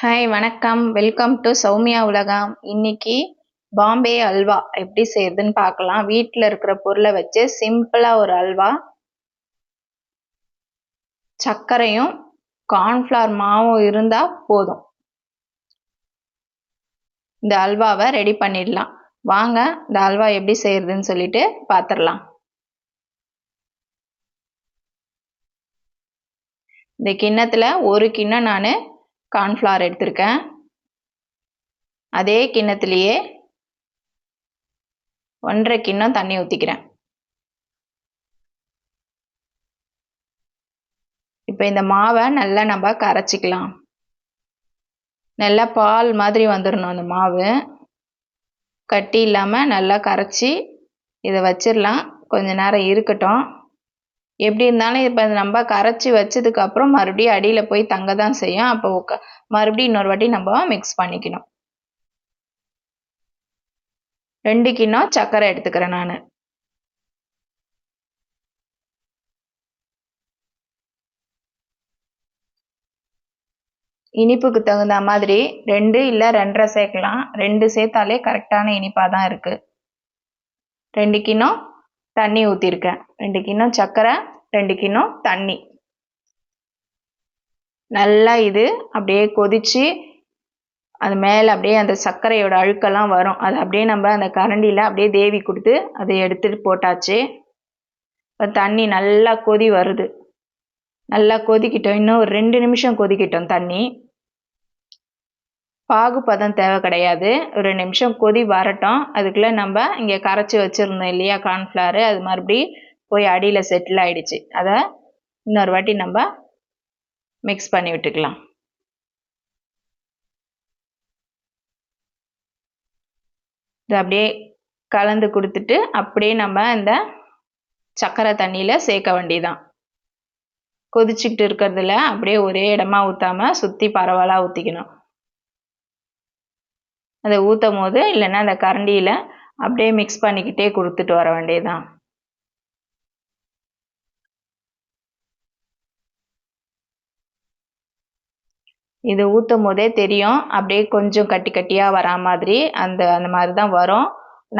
Hi வணக்கம். Welcome to Soumya உலகம் இன்னைக்கு பாம்பே அல்வா எப்படி செய்யறதுன்னு பார்க்கலாம். வீட்டில் இருக்கிற பொருளை வச்சு சிம்பிளாக ஒரு அல்வா சர்க்கரையும் கார்ன்ஃப்ளவர் மாவும் இருந்தால் போதும். இந்த அல்வாவை ரெடி பண்ணிடலாம். வாங்க இந்த அல்வா எப்படி செய்யறதுன்னு சொல்லிட்டு பார்த்துடலாம் இந்த கிண்ணத்தில் ஒரு கிண்ணம் நான் கார்ன்ஃப்ளவர் எடுத்திருக்கேன். அதே கிண்ணத்துலேயே ஒன்றரை கிண்ணம் தண்ணி ஊற்றிக்கிறேன் இப்போ இந்த மாவை நல்லா நம்ம கரைச்சிக்கலாம். நல்லா பால் மாதிரி வந்துடணும் அந்த மாவு. கட்டி இல்லாமல் நல்லா கரைச்சி இதை வச்சிடலாம் கொஞ்ச நேரம் இருக்கட்டும். எப்படி இருந்தாலும் இப்போ நம்ம கரைச்சி வச்சதுக்கப்புறம் மறுபடியும் அடியில் போய் தங்க தான் செய்யும். அப்போ மறுபடியும் இன்னொரு வாட்டி நம்ம மிக்ஸ் பண்ணிக்கணும். ரெண்டு கிண்ணம் சர்க்கரை எடுத்துக்கிறேன் நான். இனிப்புக்கு தகுந்த மாதிரி ரெண்டு இல்லை ரெண்டரை சேர்க்கலாம். ரெண்டு சேர்த்தாலே கரெக்டான இனிப்பாக தான் இருக்குது ரெண்டு கிண்ணம் தண்ணி ஊற்றிருக்கேன் ரெண்டு கிண்ணம் சர்க்கரை ரெண்டு கிண்ணம் தண்ணி. நல்லா இது அப்படியே கொதித்து அது மேலே அப்படியே அந்த சர்க்கரையோட அழுக்கெல்லாம் வரும். அது அப்படியே நம்ம அந்த கரண்டியில் அப்படியே தேவி கொடுத்து அதை எடுத்துகிட்டு போட்டாச்சு. இப்போ தண்ணி நல்லா கொதி வருது. நல்லா கொதிக்கிட்டோம். இன்னும் ஒரு ரெண்டு நிமிஷம் கொதிக்கிட்டோம் தண்ணி. பாகு பதம் தேவை கிடையாது. ஒரு நிமிஷம் கொதி வரட்டும். அதுக்குள்ளே நம்ம இங்கே கரைச்சி வச்சுருந்தோம் இல்லையா கார்ன்ஃப்ளவர் அது மறுபடி போய் அடியில் செட்டில் ஆகிடுச்சு அதை இன்னொரு வாட்டி நம்ம மிக்ஸ் பண்ணி விட்டுக்கலாம். இது அப்படியே கலந்து கொடுத்துட்டு அப்படியே நம்ம இந்த சக்கரை தண்ணியில் சேர்க்க வேண்டியதான் கொதிச்சுக்கிட்டு இருக்கிறதுல அப்படியே ஒரே இடமா ஊற்றாமல் சுற்றி பரவலாக ஊற்றிக்கணும் அதை ஊற்றும் போது இல்லைன்னா அந்த கரண்டியில் அப்படியே மிக்ஸ் பண்ணிக்கிட்டே கொடுத்துட்டு வர வேண்டியதுதான். இது ஊற்றும் போதே தெரியும். அப்படியே கொஞ்சம் கட்டி கட்டியாக வரா மாதிரி அந்த அந்த மாதிரி தான் வரும்.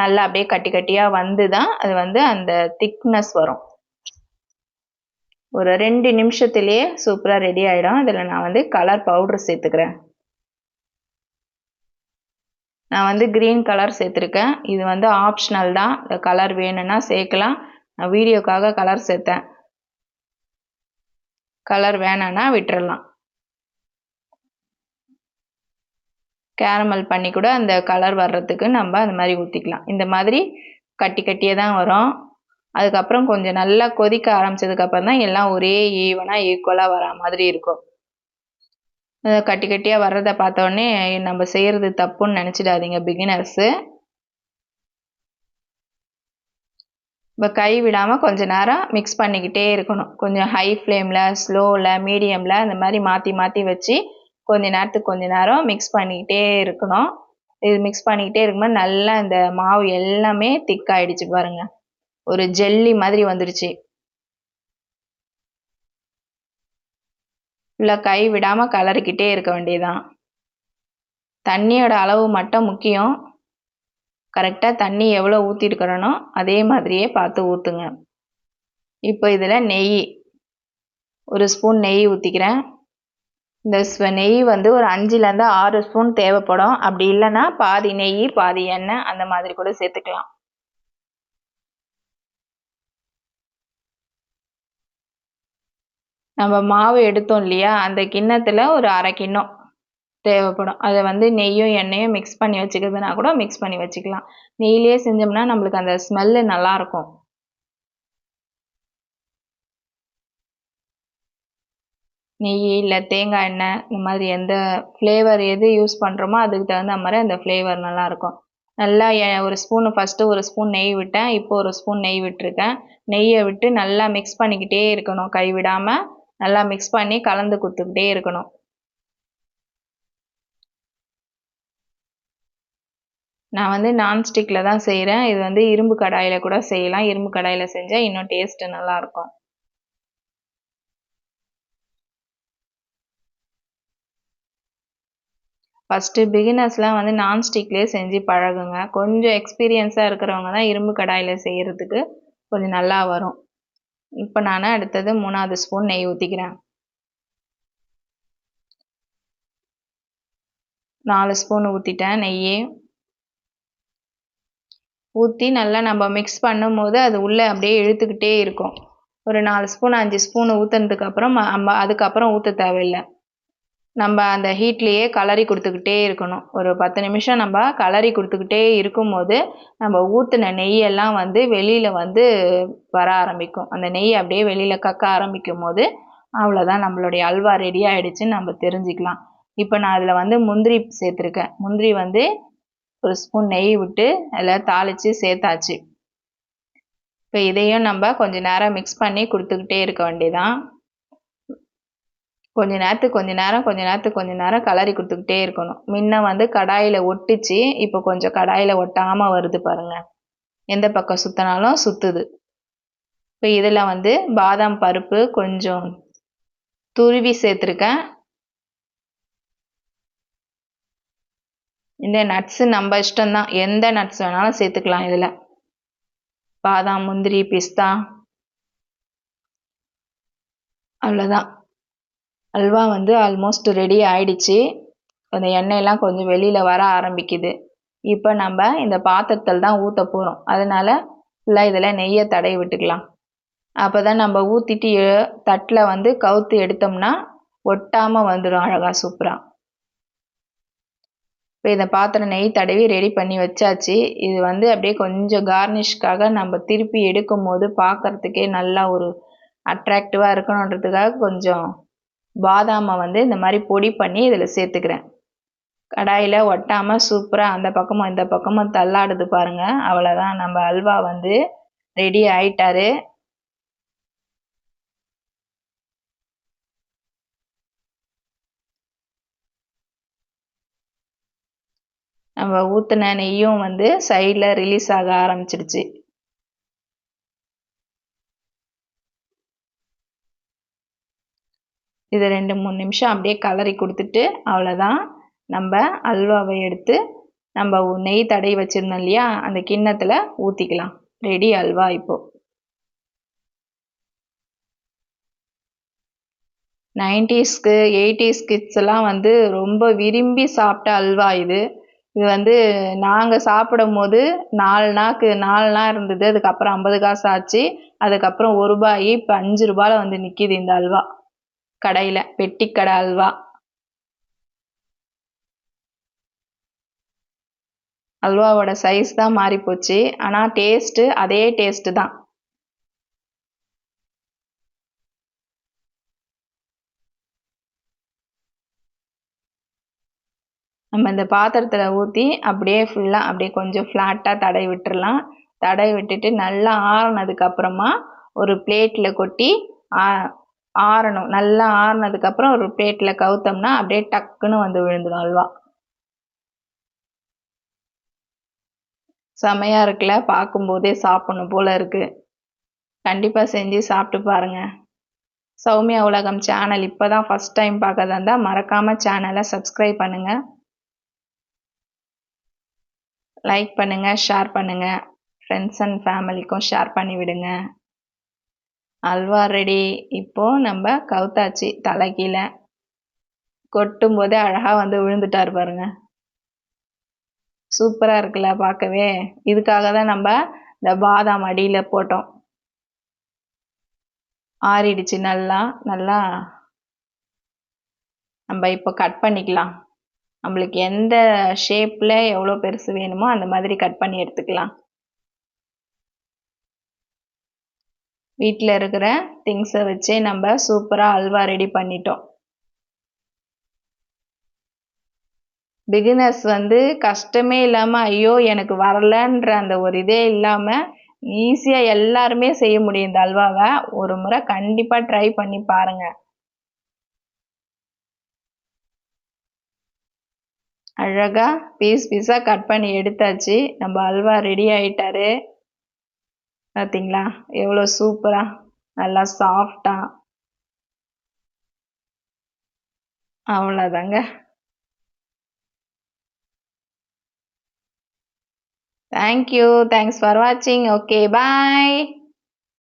நல்லா அப்படியே கட்டி கட்டியாக வந்து தான் அது வந்து அந்த திக்னஸ் வரும். ஒரு ரெண்டு நிமிஷத்துலேயே சூப்பராக ரெடி ஆகிடும் இதில் நான் வந்து கலர் பவுட்ரு சேர்த்துக்கிறேன். நான் வந்து க்ரீன் கலர் சேர்த்துருக்கேன். இது வந்து ஆப்ஷனல் தான். இந்த கலர் வேணும்னா சேர்க்கலாம். நான் வீடியோக்காக கலர் சேர்த்தேன். கலர் வேணான்னா விட்டுறலாம். கேரமல் பண்ணி கூட அந்த கலர் வர்றதுக்கு நம்ம அந்த மாதிரி ஊற்றிக்கலாம் இந்த மாதிரி கட்டி கட்டியே தான் வரும். அதுக்கப்புறம் கொஞ்சம் நல்லா கொதிக்க ஆரம்பிச்சதுக்கப்புறம் தான் எல்லாம் ஒரே ஈவனாக ஈக்குவலாக வர மாதிரி இருக்கும். கட்டி கட்டியாக வர்றதை பார்த்தோன்னே நம்ம செய்கிறது தப்புன்னு நினச்சிடாதீங்க பிகினர்ஸு இப்போ கை விடாமல் கொஞ்சம் நேரம் மிக்ஸ் பண்ணிக்கிட்டே இருக்கணும். கொஞ்சம் ஹை ஃப்ளேமில் ஸ்லோவில் மீடியமில் அந்த மாதிரி மாற்றி மாற்றி வச்சு கொஞ்ச நேரத்துக்கு கொஞ்ச நேரம் மிக்ஸ் பண்ணிக்கிட்டே இருக்கணும். இது மிக்ஸ் பண்ணிக்கிட்டே இருக்கும்போது நல்லா இந்த மாவு எல்லாமே திக்காயிடுச்சு பாருங்கள் ஒரு ஜெல்லி மாதிரி வந்துடுச்சு. இல்லை கை விடாமல் கலரிக்கிட்டே இருக்க வேண்டியதுதான். தண்ணியோட அளவு மட்டும் முக்கியம். கரெக்டாக தண்ணி எவ்வளோ ஊற்றிருக்கிறனோ அதே மாதிரியே பார்த்து ஊற்றுங்க இப்போ இதில் நெய் ஒரு ஸ்பூன் நெய் ஊற்றிக்கிறேன் இந்த நெய் வந்து ஒரு அஞ்சுலேருந்து ஆறு ஸ்பூன் தேவைப்படும். அப்படி இல்லைன்னா பாதி நெய் பாதி எண்ணெய் அந்த மாதிரி கூட சேர்த்துக்கலாம். நம்ம மாவு எடுத்தோம் இல்லையா அந்த கிண்ணத்தில் ஒரு அரை கிண்ணம் தேவைப்படும். அதை வந்து நெய்யும் எண்ணெயும் மிக்ஸ் பண்ணி வச்சுக்கிறதுனா கூட மிக்ஸ் பண்ணி வச்சுக்கலாம். நெய்லேயே செஞ்சோம்னா நம்மளுக்கு அந்த ஸ்மெல்லு நல்லாயிருக்கும் நெய் இல்லை தேங்காய் எண்ணெய் இந்த மாதிரி எந்த ஃப்ளேவர் எது யூஸ் பண்ணுறோமோ அதுக்கு தகுந்த மாதிரி அந்த ஃப்ளேவர் நல்லாயிருக்கும் நல்லா ஒரு ஸ்பூனு ஃபஸ்ட்டு ஒரு ஸ்பூன் நெய் விட்டேன் இப்போ ஒரு ஸ்பூன் நெய் விட்டுருக்கேன். நெய்யை விட்டு நல்லா மிக்ஸ் பண்ணிக்கிட்டே இருக்கணும் கைவிடாமல் நல்லா மிக்ஸ் பண்ணி கலந்து கொடுத்துக்கிட்டே இருக்கணும். நான் வந்து நான்ஸ்டிக்கில் தான் செய்கிறேன் இது வந்து இரும்பு கடாயில் கூட செய்யலாம். இரும்பு கடாயில் செஞ்சால் இன்னும் டேஸ்ட்டு நல்லாயிருக்கும் ஃபஸ்ட்டு பிகினர்ஸ்லாம் வந்து நான்ஸ்டிக்லேயே செஞ்சு பழகுங்க. கொஞ்சம் எக்ஸ்பீரியன்ஸாக இருக்கிறவங்க தான் இரும்பு கடாயில் செய்கிறதுக்கு கொஞ்சம் நல்லா வரும். இப்போ நான் அடுத்தது மூணாவது ஸ்பூன் நெய் ஊற்றிக்கிறேன் நாலு ஸ்பூன் ஊற்றிட்டேன் நெய் ஊற்றி நல்லா நம்ம மிக்ஸ் பண்ணும்போது அது உள்ளே அப்படியே இழுத்துக்கிட்டே இருக்கும். ஒரு நாலு ஸ்பூன் அஞ்சு ஸ்பூன் ஊற்றுனதுக்கப்புறம் நம்ம அதுக்கப்புறம் ஊற்ற தேவையில்லை. நம்ம அந்த ஹீட்லேயே கலரி கொடுத்துக்கிட்டே இருக்கணும். ஒரு பத்து நிமிஷம் நம்ம கலரி கொடுத்துக்கிட்டே இருக்கும்போது நம்ம ஊற்றின நெய்யெல்லாம் வந்து வெளியில் வந்து வர ஆரம்பிக்கும். அந்த நெய் அப்படியே வெளியில் கக்க ஆரம்பிக்கும் போது அவ்வளோதான் நம்மளுடைய அல்வா ரெடி ஆகிடுச்சின்னு நம்ம தெரிஞ்சுக்கலாம். இப்போ நான் அதில் வந்து முந்திரி சேர்த்துருக்கேன். முந்திரி வந்து ஒரு ஸ்பூன் நெய் விட்டு அதில் தாளித்து சேர்த்தாச்சு. இப்போ இதையும் நம்ம கொஞ்சம் நேரம் மிக்ஸ் பண்ணி கொடுத்துக்கிட்டே இருக்க வேண்டியதான் கொஞ்ச நேரத்துக்கு கொஞ்ச நேரம் கொஞ்ச நேரத்துக்கு கொஞ்ச நேரம் கலரி கொடுத்துக்கிட்டே இருக்கணும். முன்ன வந்து கடாயில் ஒட்டிச்சு இப்போ கொஞ்சம் கடாயில் ஒட்டாமல் வருது பாருங்கள் எந்த பக்கம் சுற்றினாலும் சுற்றுது இப்போ இதில் வந்து பாதாம் பருப்பு கொஞ்சம் துருவி சேர்த்துருக்கேன். இந்த நட்ஸு நம்ம இஷ்டம்தான். எந்த நட்ஸ் வேணாலும் சேர்த்துக்கலாம் இதில். பாதாம் முந்திரி பிஸ்தா. அவ்வளோதான். அல்வா வந்து ஆல்மோஸ்ட் ரெடி ஆயிடுச்சு. அந்த எண்ணெயெல்லாம் கொஞ்சம் வெளியில் வர ஆரம்பிக்குது. இப்போ நம்ம இந்த பாத்திரத்தில் தான் ஊற்ற போகிறோம் அதனால் ஃபுல்லாக இதில் நெய்யை தடவி விட்டுக்கலாம். அப்போ தான் நம்ம ஊற்றிட்டு தட்டில் வந்து கவுத்து எடுத்தோம்னா ஒட்டாமல் வந்துடும் அழகாக சூப்பராக இப்போ இந்த பாத்திரம் நெய் தடவி ரெடி பண்ணி வச்சாச்சு. இது வந்து அப்படியே கொஞ்சம் கார்னிஷ்காக நம்ம திருப்பி எடுக்கும் போது பார்க்குறதுக்கே நல்லா ஒரு அட்ராக்டிவாக இருக்கணுன்றதுக்காக கொஞ்சம் பாதாமை வந்து இந்த மாதிரி பொடி பண்ணி இதில் சேர்த்துக்கிறேன். கடாயில் ஒட்டாமல் சூப்பராக அந்த பக்கமும் இந்த பக்கமும் தள்ளாடுது பாருங்கள் அவ்வளோதான் நம்ம அல்வா வந்து ரெடி ஆயிட்டாரு. நம்ம ஊற்றின நெய்யும் வந்து சைடில் ரிலீஸ் ஆக ஆரம்பிச்சிடுச்சு. இது ரெண்டு மூணு நிமிஷம் அப்படியே கலரி கொடுத்துட்டு அவ்வளோதான் நம்ம அல்வாவை எடுத்து நம்ம நெய் தடவி வச்சுருந்தோம் இல்லையா? அந்த கிண்ணத்தில் ஊற்றிக்கலாம் ரெடி அல்வா இப்போது நைன்டிஸ்க்கு எயிட்டிஸ் கிட்ஸ் எல்லாம் வந்து ரொம்ப விரும்பி சாப்பிட்ட அல்வா இது. இது வந்து நாங்கள் சாப்பிடும் போது நாலு நாக்கு நாலு நாள் இருந்தது. அதுக்கப்புறம் ஐம்பது காசு ஆச்சு. அதுக்கப்புறம் ஒரு ரூபாய் இப்போ அஞ்சு ரூபாயில் வந்து நிற்கிது இந்த அல்வா. கடையில் பெட்டிக்கடை அல்வா. அல்வாவோட சைஸ் தான் மாறி போச்சு ஆனால் டேஸ்ட்டு அதே டேஸ்ட்டு தான். நம்ம இந்த பாத்திரத்தில் ஊற்றி அப்படியே ஃபுல்லாக அப்படியே கொஞ்சம் ஃப்ளாட்டாக தடை விட்டுறலாம். தடை விட்டுட்டு நல்லா ஆறுனதுக்கப்புறமா ஒரு பிளேட்டில் கொட்டி ஆறணும். நல்லா ஆறுனதுக்கப்புறம் ஒரு பிளேட்டில் கவுத்தோம்னா அப்படியே டக்குன்னு வந்து விழுந்துடும் அல்வா. செமையாக இருக்குல்ல? பார்க்கும்போதே சாப்பிட்ணும் போல் இருக்குது கண்டிப்பாக செஞ்சு சாப்பிட்டு பாருங்கள் சௌமியா உலகம் சேனல் இப்போ தான் ஃபஸ்ட் டைம் பார்க்கறதா இருந்தால் மறக்காமல் சேனலை சப்ஸ்கிரைப் பண்ணுங்கள் லைக் பண்ணுங்கள் ஷேர் பண்ணுங்கள் ஃப்ரெண்ட்ஸ் அண்ட் ஃபேமிலிக்கும் ஷேர் பண்ணி விடுங்க அல்வா ரெடி இப்போது நம்ம கவுத்தாச்சு தலை கீழே கொட்டும் போதே அழகாக வந்து விழுந்துட்டார் பாருங்க. சூப்பராக இருக்குல்ல பார்க்கவே. இதுக்காக தான் நம்ம இந்த பாதாம் அடியில் போட்டோம். ஆறிடுச்சு நல்லா நல்லா. நம்ம இப்போ கட் பண்ணிக்கலாம். நம்மளுக்கு எந்த ஷேப்பில் எவ்வளோ பெருசு வேணுமோ அந்த மாதிரி கட் பண்ணி எடுத்துக்கலாம். வீட்டில் இருக்கிற திங்ஸை வச்சே நம்ம சூப்பராக அல்வா ரெடி பண்ணிட்டோம். பிகினர்ஸ் வந்து கஷ்டமே இல்லாமல் ஐயோ எனக்கு வரலன்ற அந்த ஒரு இதே இல்லாமல் ஈஸியாக எல்லாருமே செய்ய முடியும் இந்த அல்வாவை. ஒரு முறை கண்டிப்பாக ட்ரை பண்ணி பாருங்கள் அழகாக பீஸ் பீஸாக கட் பண்ணி எடுத்தாச்சு. நம்ம அல்வா ரெடி ஆயிட்டாரு. பார்த்தீங்களா எவ்வளோ சூப்பராக நல்லா சாஃப்டாக அவ்வளோதாங்க. தேங்க்யூ தேங்க்ஸ் ஃபார் வாட்சிங் ஓகே பாய்